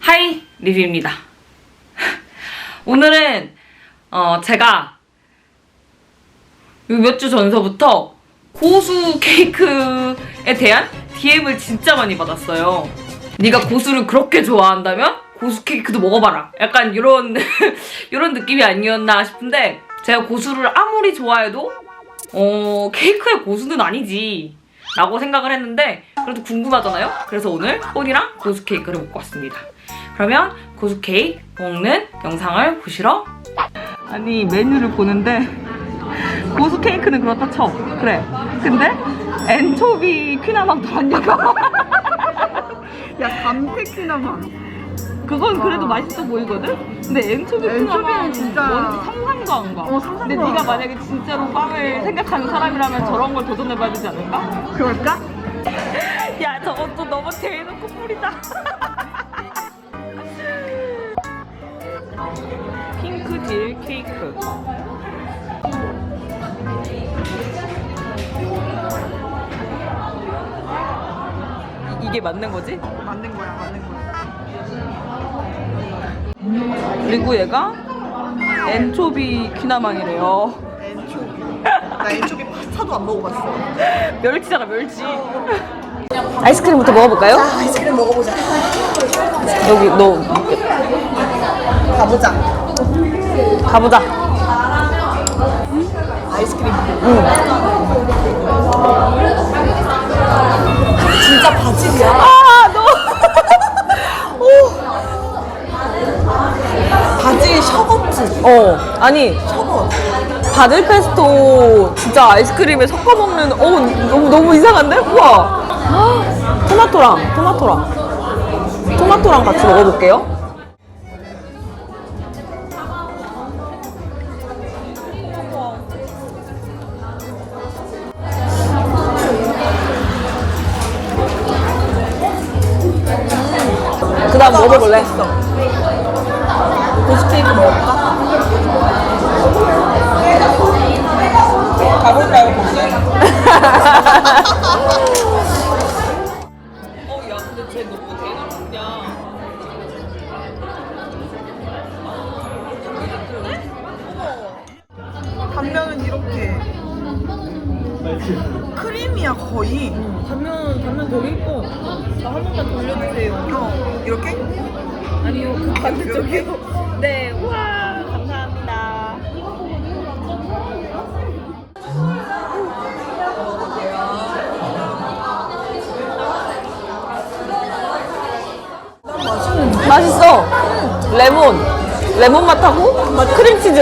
하이 리뷰입니다. 오늘은 어 제가 몇 주 전서부터 고수 케이크에 대한 DM을 진짜 많이 받았어요. 네가 고수를 그렇게 좋아한다면 고수 케이크도 먹어봐라. 약간 이런 이런 느낌이 아니었나 싶은데 제가 고수를 아무리 좋아해도 어 케이크의 고수는 아니지. 라고 생각을 했는데 그래도 궁금하잖아요. 그래서 오늘 혼이랑 고수 케이크를 먹고 왔습니다. 그러면 고수 케이크 먹는 영상을 보시러 아니 메뉴를 보는데 고수 케이크는 그렇다 쳐 그래 근데 엔초비 퀴나망 들어왔냐고 야 감태키나만 그건 그래도 맛있어 보이거든? 근데 엔초비 엔초비는 퀴나망 진짜- 뭔지 상상도 안 가. 어, 상상도 근데 안 네가 가. 만약에 진짜로 빵을 생각하는 사람이라면 저런 걸 도전해봐야 되지 않을까? 그럴까? 야 저것도 너무 대놓고 뿌리다 핑크 딜 케이크 이- 이게 맞는 거지? 맞는 거야 맞는 거야. 그리고 얘가 엔초비 퀴나망이래요. 엔초비. 나 엔초비 파스타도 안 먹어봤어. 멸치잖아 멸치. 아이스크림부터 먹어볼까요? 아이스크림 먹어보자. 여기 너 가보자. 가보자. 아이스크림. 응. 아 너. 바질 셔벗지 어 아니 셔벗 바질 페스토 진짜 아이스크림에 섞어 먹는 어 너무 너무 이상한데? 우와. 아, 토마토랑 토마토랑. 토마토랑 같이 먹어볼게요.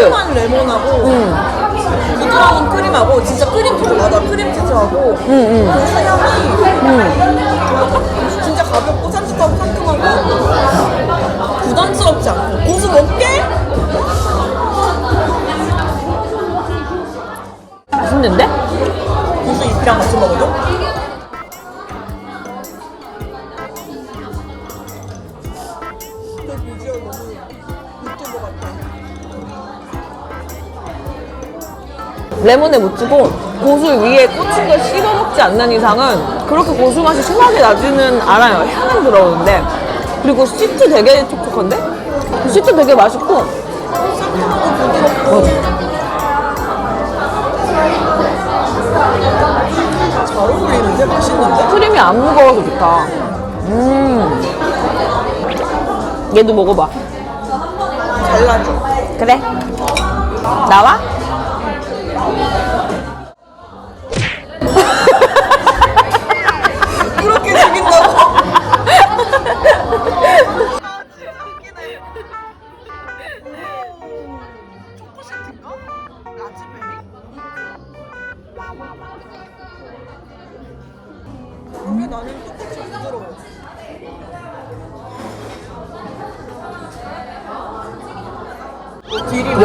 시큼한 레몬하고 응, 부드러운 크림하고 진짜 크림치즈 맞아 크림 치즈하고 응, 응. 그사 레몬에 묻히고 고수 위에 꽂힌 걸 씹어 먹지 않는 이상은 그렇게 고수 맛이 심하게 나지는 않아요. 향은 들어오는데. 그리고 시트 되게 촉촉한데? 시트 되게 맛있고. 맞아. 잘 어울리는데? 맛있는데? 크림이 안 무거워서 좋다. 음. 얘도 먹어봐. 잘라줘 그래. 나와?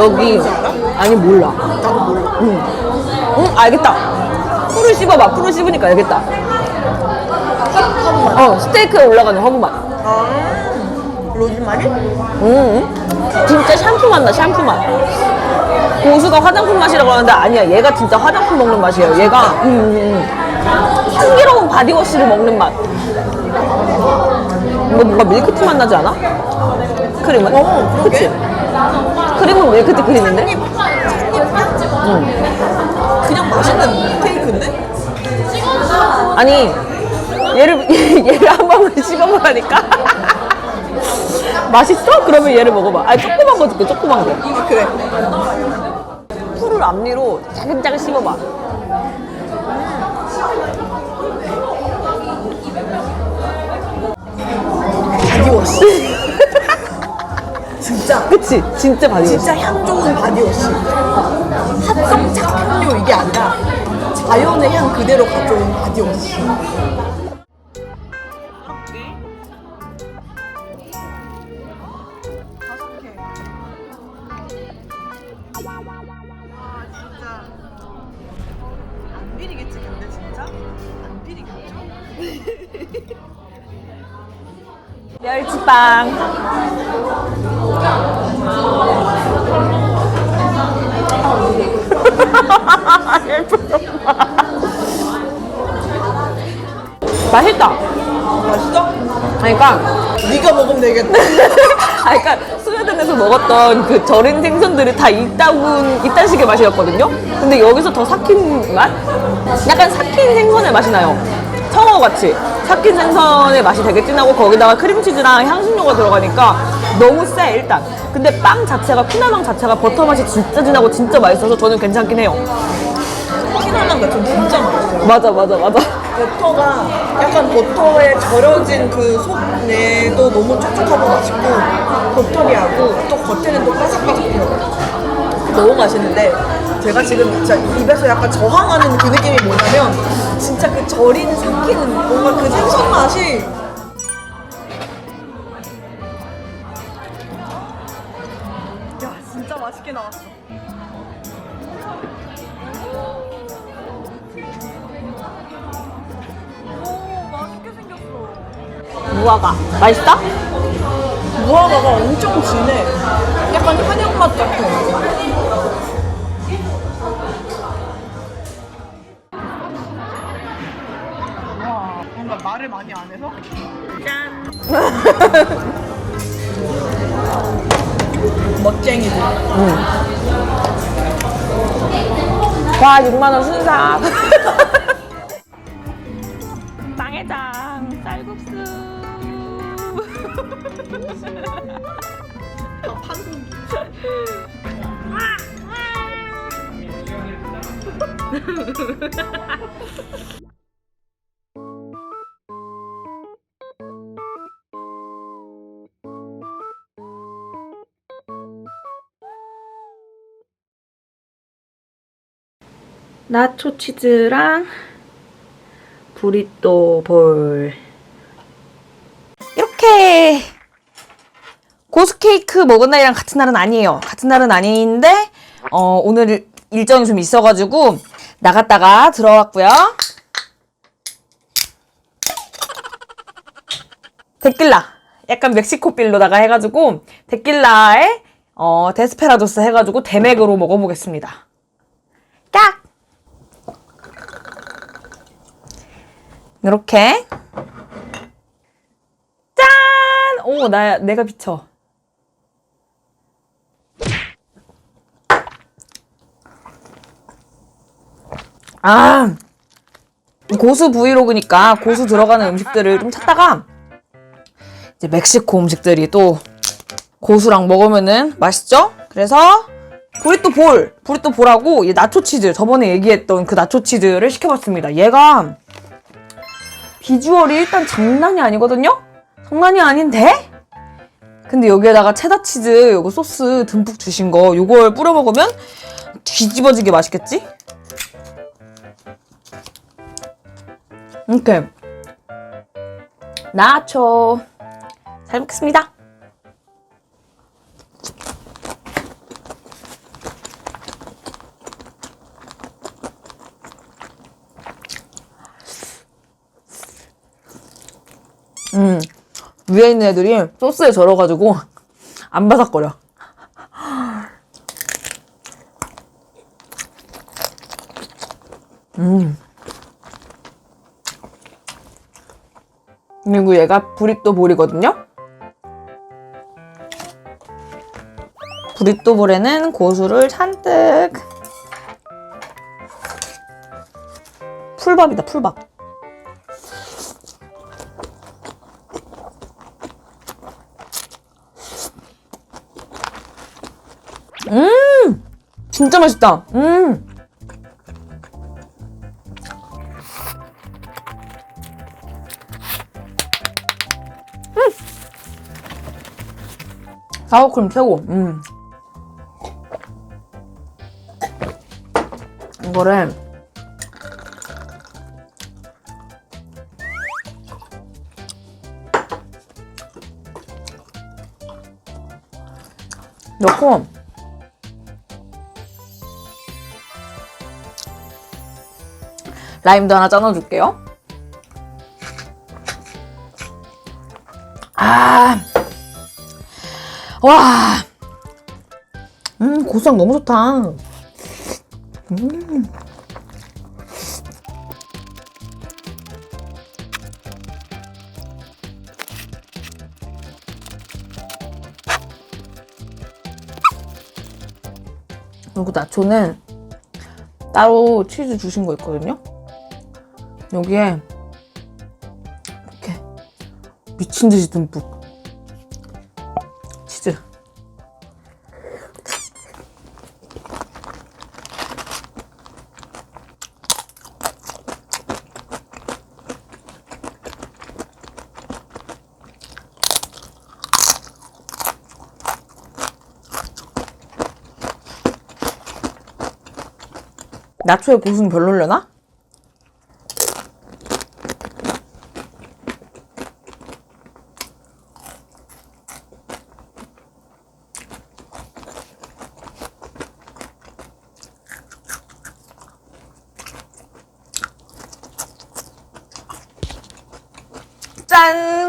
여기. 아니, 몰라. 나도 몰라 응. 응, 알겠다. 풀을 씹어봐. 풀을 씹으니까 알겠다. 어, 스테이크에 올라가는 허브 맛. 아, 로즈마리? 음, 진짜 샴푸 맛나, 샴푸 맛. 고수가 화장품 맛이라고 하는데 아니야. 얘가 진짜 화장품 먹는 맛이에요. 얘가 음, 음, 음. 향기로운 바디워시를 먹는 맛. 이거 뭔가 밀크티 맛 나지 않아? 크림은? 어, 그러게. 그치? 크림은 밀크티 크림인데? 그냥 맛있는 케이크인데? 아니 얘를 얘를 한 번만 씹어보라니까 맛있어? 그러면 얘를 먹어봐 아니 조그만 거 줄게 조그만 거 아, 그래. 풀을 앞니로 차근차근 씹어봐 바디워시. 진짜. 그치? 진짜 바디워시 진짜 향 좋은 바디워시. 합성 착 향료 이게 아니라 자연의 향 그대로 가져온 바디워시. 안 비리겠지 근데 진짜? 안 비리겠죠? 멸치빵 맛있다 맛있어? 그러니까 네가 먹으면 되겠다. 아, 그러니까 스웨덴에서 먹었던 그 절인 생선들이 다 이따군 이딴 식의 맛이었거든요. 근데 여기서 더 삭힌 맛? 약간 삭힌 생선의 맛이 나요. 청어 같이 삭힌 생선의 맛이 되게 진하고 거기다가 크림치즈랑 향신료가 들어가니까 너무 세 일단. 근데 빵 자체가 피나망 자체가 버터 맛이 진짜 진하고 진짜 맛있어서 저는 괜찮긴 해요. 피나랑 같은 진짜 맛있어요. 맞아 맞아 맞아. 버터가 약간 버터에 절여진 그 속내도 너무 촉촉하고 맛있고 버터리하고 또 겉에는 또 바삭바삭해요. 너무 맛있는데 제가 지금 진짜 입에서 약간 저항하는 그 느낌이 뭐냐면 진짜 그 절인 삭히는 뭔가 그 생선 맛이 맛있어? 무화과가 엄청 진해. 약간 한약 맛 같아. 와, 뭔가 말을 많이 안 해서? 짠! 멋쟁이들. 와 6만 원 순삭. 빵해장 쌀국수. 나초 치즈랑 브리또 볼 고수 케이크 먹은 날이랑 같은 날은 아니에요. 같은 날은 아닌데 어, 오늘 일정이 좀 있어가지고 나갔다가 들어왔고요. 데킬라 약간 멕시코 빌로다가 해가지고 데킬라에 어, 데스페라도스 해가지고 대맥으로 먹어보겠습니다. 깍! 이렇게 오, 나 내가 비쳐. 아, 고수 브이로그니까 고수 들어가는 음식들을 좀 찾다가 이제 멕시코 음식들이 또 고수랑 먹으면은 맛있죠? 그래서 브리또 볼, 브리또 볼하고 이 나초 치즈 저번에 얘기했던 그 나초 치즈를 시켜봤습니다. 얘가 비주얼이 일단 장난이 아니거든요? 장난이 아닌데? 근데 여기에다가 체다 치즈 요거 소스 듬뿍 주신 거 요걸 뿌려 먹으면 뒤집어지게 맛있겠지? 이렇게 나초 잘 먹겠습니다. 음. 위에 있는 애들이 소스에 절어가지고 안 바삭거려. 음. 그리고 얘가 브리또 볼이거든요. 브리또 볼에는 고수를 잔뜩. 풀밥이다, 풀밥. 진짜 맛있다. 음! 사워크림 최고. 음. 이거를 넣고 라임도 하나 짜놔줄게요. 아, 와, 음 고수향 너무 좋다. 음. 그리고 나초는 따로 치즈 주신 거 있거든요. 여기에 이렇게 미친 듯이 듬뿍 치즈. 나초의 고수는 별로려나? 짠!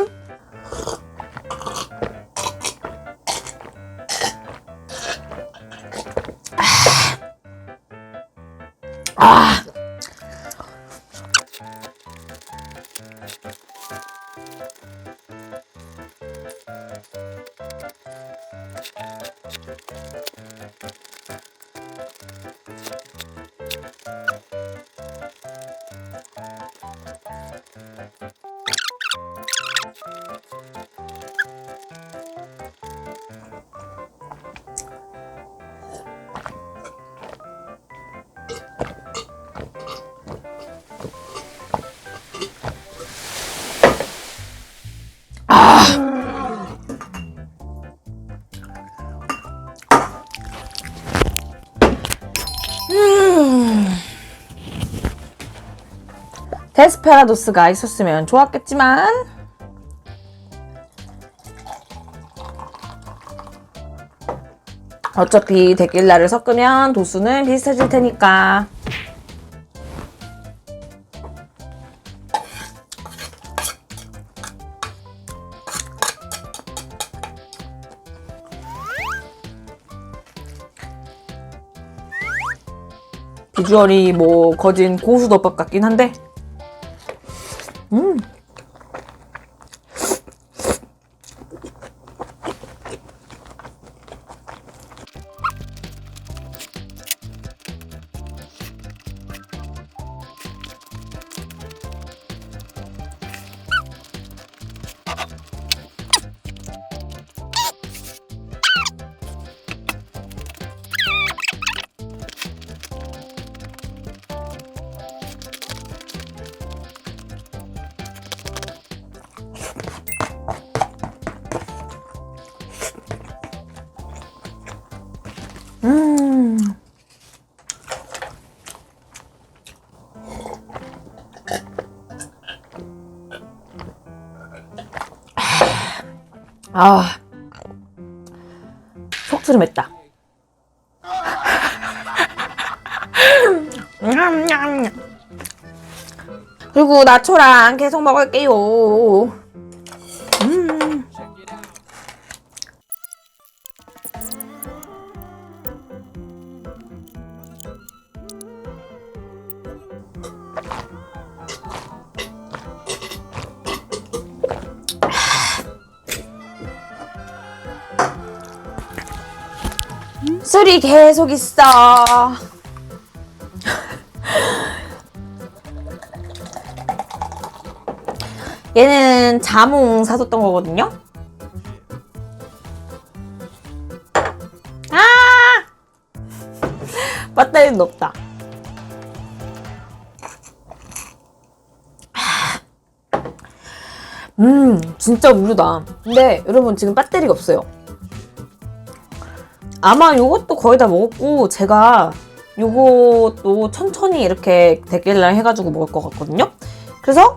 데스페라도스가 있었으면 좋았겠지만. 어차피 데킬라를 섞으면 도수는 비슷해질 테니까. 비주얼이 뭐 거진 고수덮밥 같긴 한데 음. 아, 속쓰림했다. 그리고 나초랑 계속 먹을게요. 술이 계속 있어. 얘는 자몽 사줬던 거거든요. 아! 배터리는 높다. 음, 진짜 우유다. 근데 여러분 지금 배터리가 없어요. 아마 요것도 거의 다 먹었고 제가 요것도 천천히 이렇게 데킬라 해가지고 먹을 것 같거든요. 그래서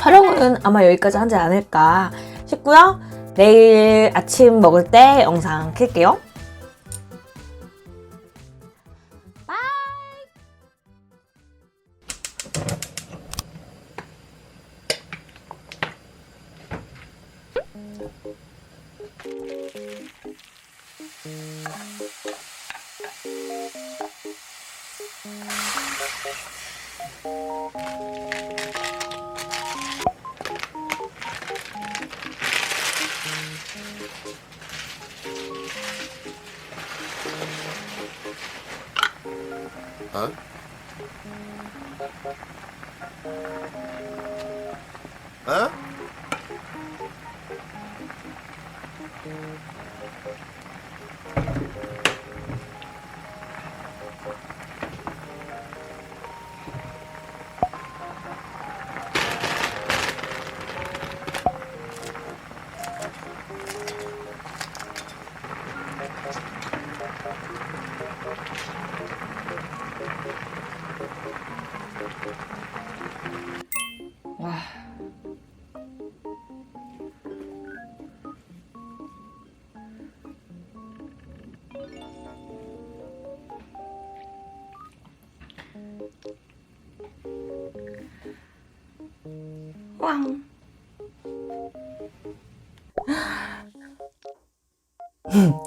촬영은 아마 여기까지 하지 않을까 싶고요. 내일 아침 먹을 때 영상 킬게요.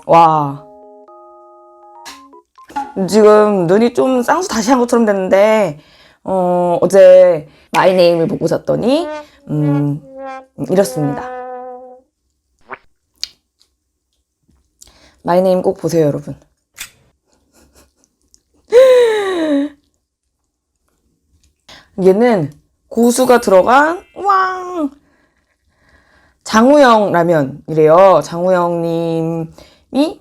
와. 지금 눈이 좀 쌍수 다시 한 것처럼 됐는데, 어, 어제 마이네임을 보고 잤더니, 음, 이렇습니다. 마이네임 꼭 보세요, 여러분. 얘는 고수가 들어간, 왕! 장우영 라면이래요. 장우영님 이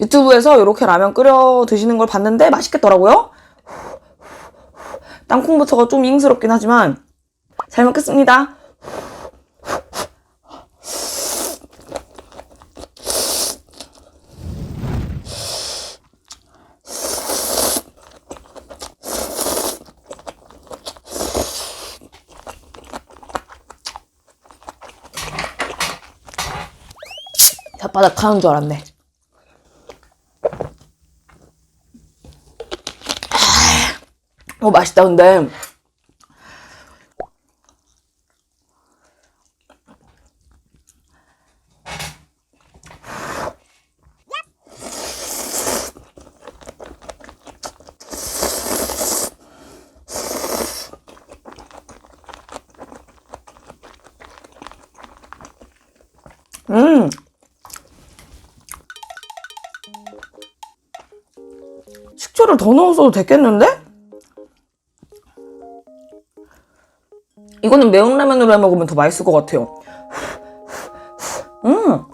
유튜브에서 이렇게 라면 끓여 드시는 걸 봤는데 맛있겠더라고요. 땅콩부터가 좀 잉스럽긴 하지만 잘 먹겠습니다. 혓바닥 타는 줄 알았네. 어, 맛있다, 근데. 음. 식초를 더 넣어서도 됐겠는데? 매운 라면으로 해 먹으면 더 맛있을 것 같아요. 음.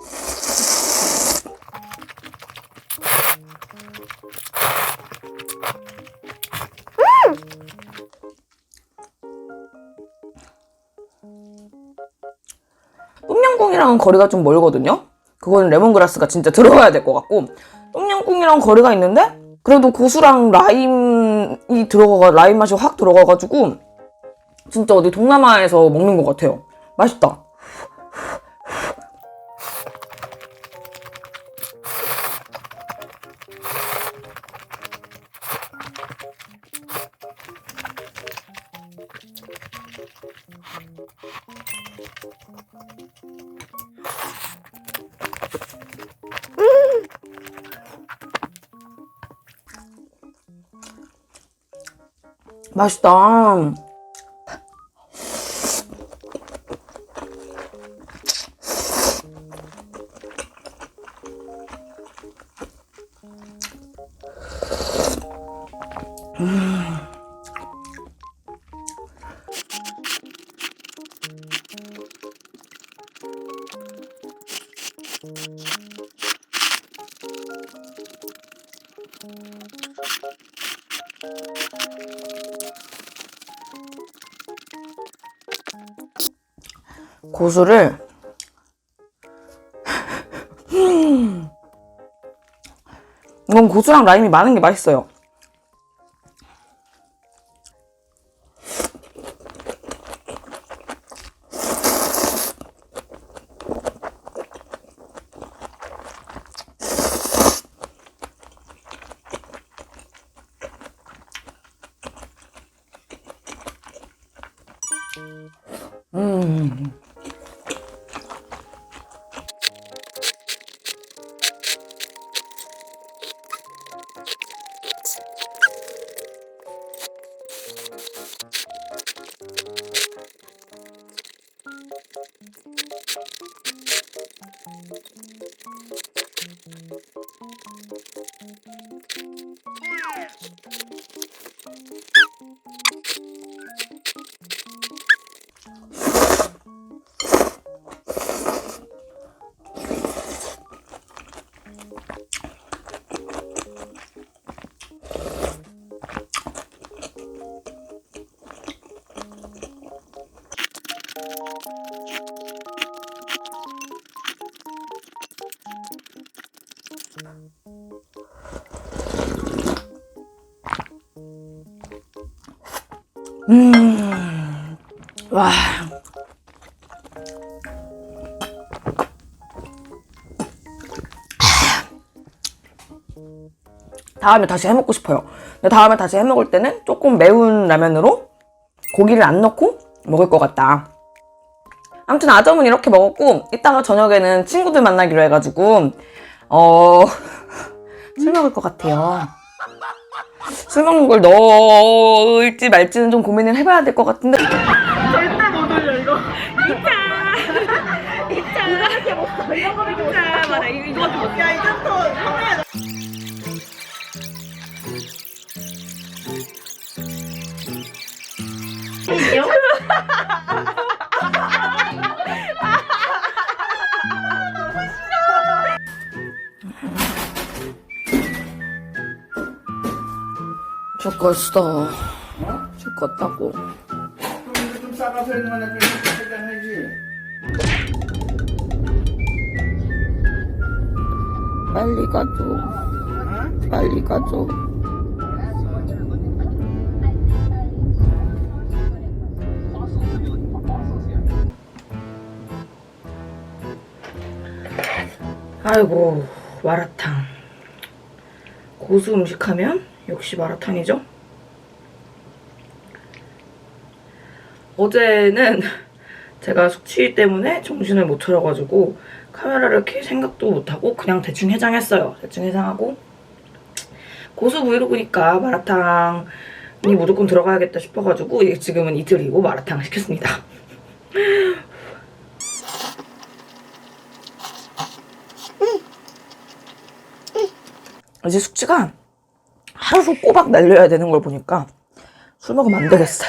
똠양꿍이랑은 거리가 좀 멀거든요. 그거는 레몬그라스가 진짜 들어가야 될 것 같고 똠양꿍이랑 거리가 있는데 그래도 고수랑 라임이 들어가 라임 맛이 확 들어가가지고 진짜 어디 동남아에서 먹는 것 같아요. 맛있다. 맛있다. 고수를 음. 이건 고수랑 라임이 많은 게 맛있어요. Thank you. 와. 다음에 다시 해 먹고 싶어요. 근데 다음에 다시 해 먹을 때는 조금 매운 라면으로 고기를 안 넣고 먹을 것 같다. 아무튼 아점은 이렇게 먹었고 이따가 저녁에는 친구들 만나기로 해가지고 어... 술 먹을 것 같아요. 술 먹는 걸 넣을지 말지는 좀 고민을 해봐야 될 것 같은데 죽었어. 죽었다고. 좀 싸가서 있는 거나 좀 해야지. 빨리 가줘. 빨리 가줘. 아이고, 마라탕. 고수 음식 하면 역시 마라탕이죠? 어제는 제가 숙취 때문에 정신을 못 차려가지고 카메라를 켤 생각도 못하고 그냥 대충 해장했어요. 대충 해장하고 고수 브이로그니까 마라탕이 무조건 들어가야겠다 싶어가지고 지금은 이틀이고 마라탕을 시켰습니다. 이제 숙취가 하루 꼬박 날려야 되는 걸 보니까 술 먹으면 안 되겠어.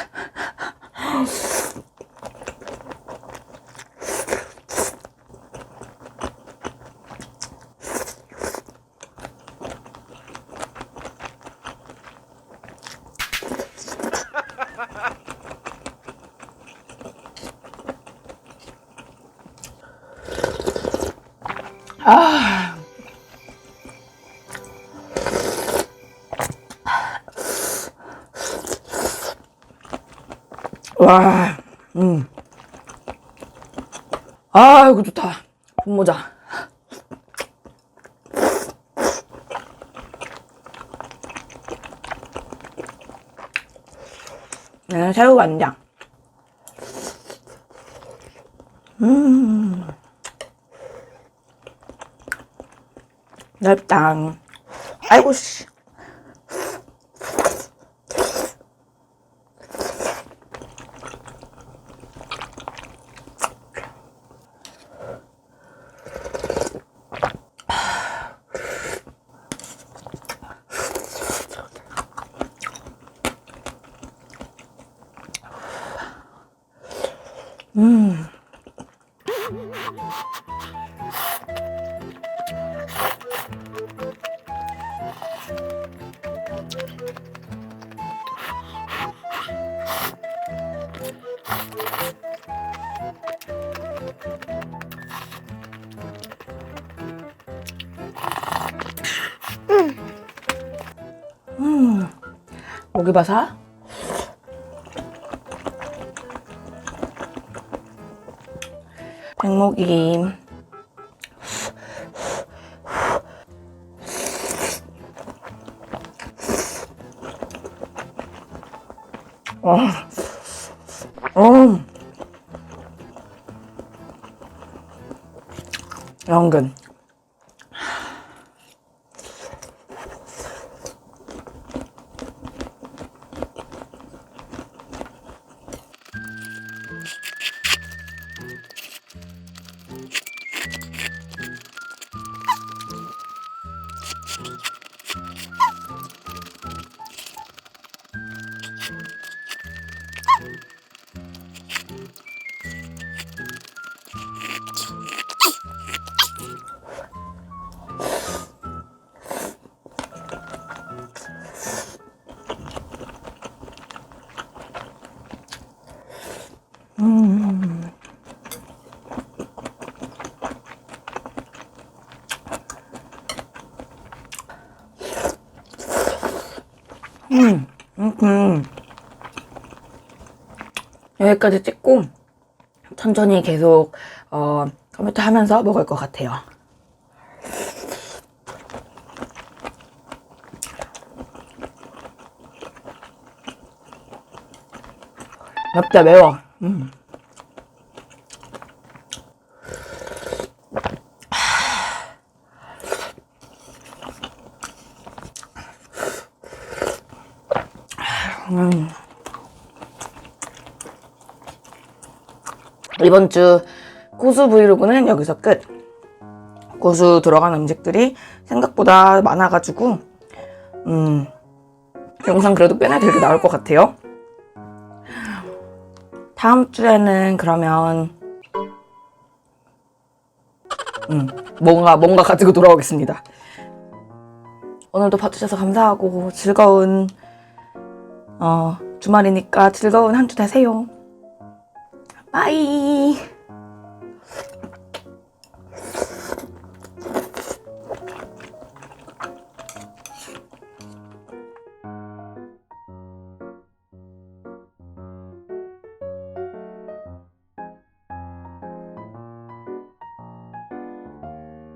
와, 음. 아, 이거 좋다. 분모자. 네, 새우 간장. 음. 넓당. 아이고, 씨. 고기바사. 백목이. 어. 어. 연근. 음. 여기까지 찍고 천천히 계속 어, 컴퓨터 하면서 먹을 것 같아요. 맵다 매워. 음. 이번 주 고수 브이로그는 여기서 끝. 고수 들어간 음식들이 생각보다 많아가지고, 음, 영상 그래도 꽤나 되게 나올 것 같아요. 다음 주에는 그러면, 음, 뭔가, 뭔가 가지고 돌아오겠습니다. 오늘도 봐주셔서 감사하고 즐거운, 어, 주말이니까 즐거운 한 주 되세요. 빠이.